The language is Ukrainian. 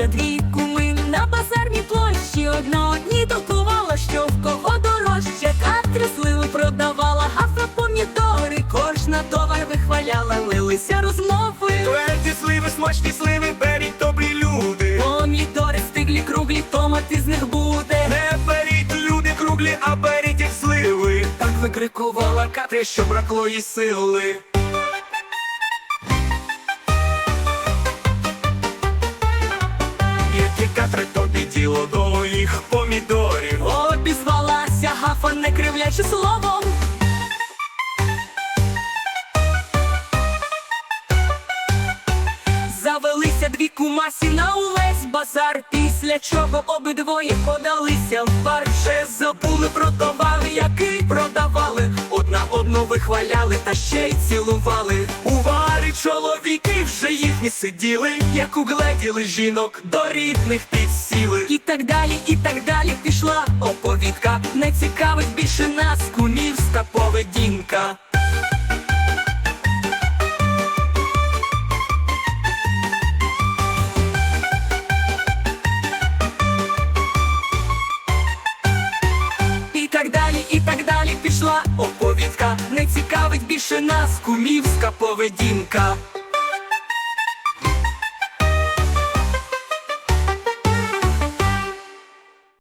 Зібралися дві куми на базарній площі. Одна одній толкувала, що в кого дорожче. Катря сливи продавала, гафа помідори. Кожна товар вихваляла, лилися розмови. Тверді сливи, смачні сливи, беріть добрі люди. Помідори стиглі, круглі, томати з них буде. Не беріть люди круглі, а беріть їх сливи. Так викрикувала Катря, що бракло їй сили. Помідорів. Обізвалася гафа, не кривлячи словом. Завелися дві кумасі на увесь базар, після чого обидвоє подалися в бар. Ще забули про товар, який продавали. Одна одну вихваляли та ще й цілували. У барі їхні сиділи, як угледіли жінок, до рідних підсіли. І так далі, і так далі пішла Оповідка не цікавить більше нас, кумівська поведінка. І так далі, і так далі пішла Оповідка не цікавить більше нас, кумівська поведінка.